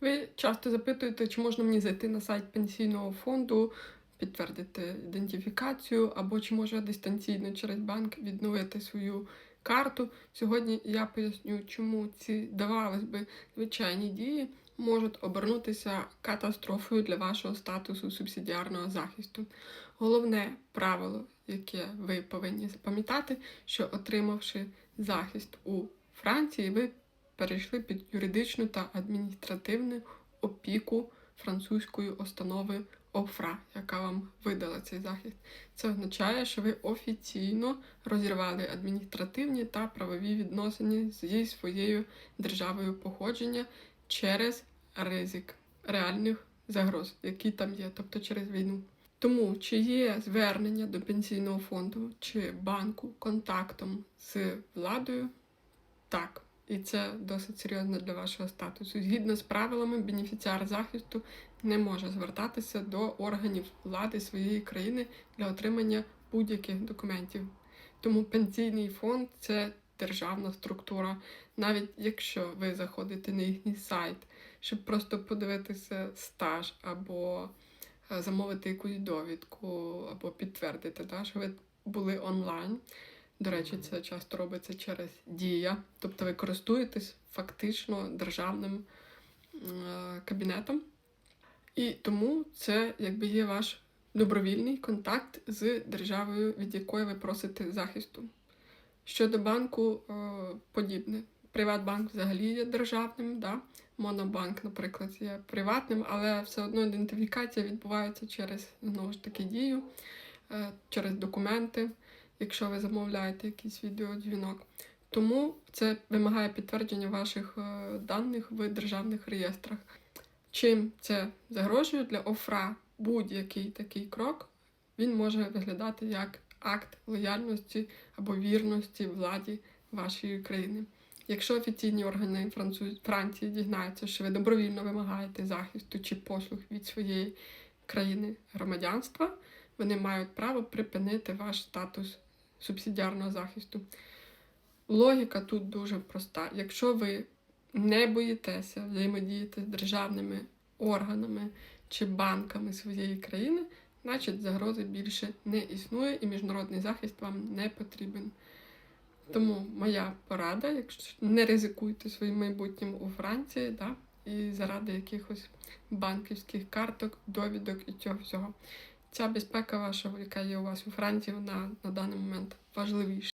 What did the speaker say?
Ви часто запитуєте, чи можна мені зайти на сайт пенсійного фонду, підтвердити ідентифікацію, або чи можу дистанційно через банк відновити свою карту. Сьогодні я поясню, чому ці, здавалось би, звичайні дії можуть обернутися катастрофою для вашого статусу субсидіарного захисту. Головне правило, яке ви повинні запам'ятати, що отримавши захист у Франції, ви перейшли під юридичну та адміністративну опіку французької установи ОФРА, яка вам видала цей захист. Це означає, що ви офіційно розірвали адміністративні та правові відносини зі своєю державою походження через ризик реальних загроз, які там є, тобто через війну. Тому чи є звернення до пенсійного фонду чи банку контактом з владою? Так. І це досить серйозно для вашого статусу. Згідно з правилами, бенефіціар захисту не може звертатися до органів влади своєї країни для отримання будь-яких документів. Тому пенсійний фонд це державна структура. Навіть якщо ви заходите на їхній сайт, щоб просто подивитися стаж або е, замовити якусь довідку, або підтвердити, да, що ви були онлайн. До речі, це часто робиться через дія, тобто ви користуєтесь фактично державним е, кабінетом, і тому це якби є ваш добровільний контакт з державою, від якої ви просите захисту. Щодо банку, е, подібне. Приватбанк взагалі є державним, да? Монобанк, наприклад, є приватним, але все одно ідентифікація відбувається через знову ж таки дію, е, через документи якщо ви замовляєте якийсь відеодзвінок. Тому це вимагає підтвердження ваших е, даних в державних реєстрах. Чим це загрожує для ОФРА будь-який такий крок, він може виглядати як акт лояльності або вірності владі вашої країни. Якщо офіційні органи Франції дізнаються, що ви добровільно вимагаєте захисту чи послуг від своєї країни громадянства, вони мають право припинити ваш статус субсидіарного захисту. Логіка тут дуже проста. Якщо ви не боїтеся взаємодіяти з державними органами чи банками своєї країни, значить загрози більше не існує і міжнародний захист вам не потрібен. Тому моя порада, якщо не ризикуйте своїм майбутнім у Франції, да, і заради якихось банківських карток, довідок і цього всього. Ця безпека ваша, яка є у вас у Франції, вона на даний момент важливіша.